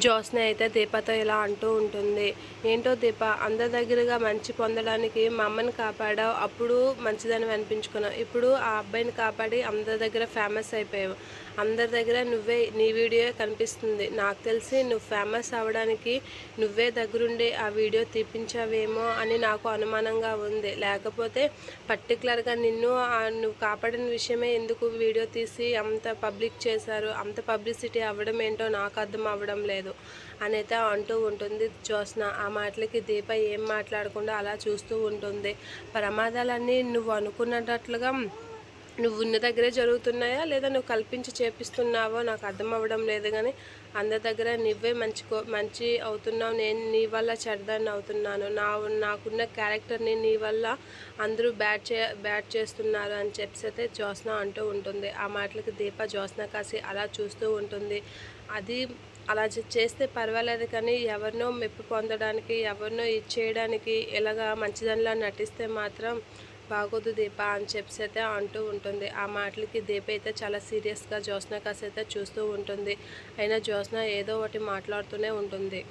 జ్యోత్స్న అయితే దీపతో ఇలా అంటూ ఉంటుంది. ఏంటో దీప అందరి దగ్గరగా మంచి పొందడానికి మా అమ్మని కాపాడావు అప్పుడు మంచిదని అనిపించుకున్నావు. ఇప్పుడు ఆ అబ్బాయిని కాపాడి అందరి దగ్గర ఫేమస్ అయిపోయావు. అందరి దగ్గర నువ్వే నీ వీడియో కనిపిస్తుంది. నాకు తెలిసి నువ్వు ఫేమస్ అవ్వడానికి నువ్వే దగ్గరుండి ఆ వీడియో తీపించావేమో అని నాకు అనుమానంగా ఉంది. లేకపోతే పర్టికులర్గా నిన్ను ఆ నువ్వు కాపాడిన విషయమే ఎందుకు వీడియో తీసి అంత పబ్లిక్ చేశారు? అంత పబ్లిసిటీ అవ్వడం ఏంటో నాకు అర్థం అవ్వడం లేదు. లేదు. అయితే అంటూ ఉంటుంది జ్యోత్స్న ఆ మాటలకి దీప ఏం మాట్లాడకుండా అలా చూస్తూ ఉంటుంది. ప్రమాదాలన్నీ నువ్వు అనుకున్నట్లుగా నువ్వు ఉన్న దగ్గరే జరుగుతున్నాయా? లేదా నువ్వు కల్పించి చేపిస్తున్నావో? నాకు అర్థం అవ్వడం లేదు కానీ అందరి దగ్గర నువ్వే మంచి కో- మంచి అవుతున్నావు. నేను నీ వల్ల చెడ్దాన్ని అవుతున్నాను. నా నాకున్న క్యారెక్టర్ని నీ వల్ల అందరూ బ్యాడ్ చే బ్యాడ్ చేస్తున్నారు అని చెప్పి అయితే జ్యోత్స్న అంటూ ఉంటుంది. ఆ మాటలకు దీప జ్యోత్స్న కాసి అలా చూస్తూ ఉంటుంది. అది అలా చేస్తే పర్వాలేదు కానీ ఎవరినో మెప్పు పొందడానికి ఎవరినో ఇచ్చేయడానికి ఇలాగా మంచిదానిలా నటిస్తే మాత్రం బాగోదు దీప అని చెప్పి అయితే అంటూ ఉంటుంది. ఆ మాటలకి దీప అయితే చాలా సీరియస్గా జ్యోత్స్న కాసి అయితే చూస్తూ ఉంటుంది. అయినా జ్యోత్స్న ఏదో ఒకటి మాట్లాడుతూనే ఉంటుంది.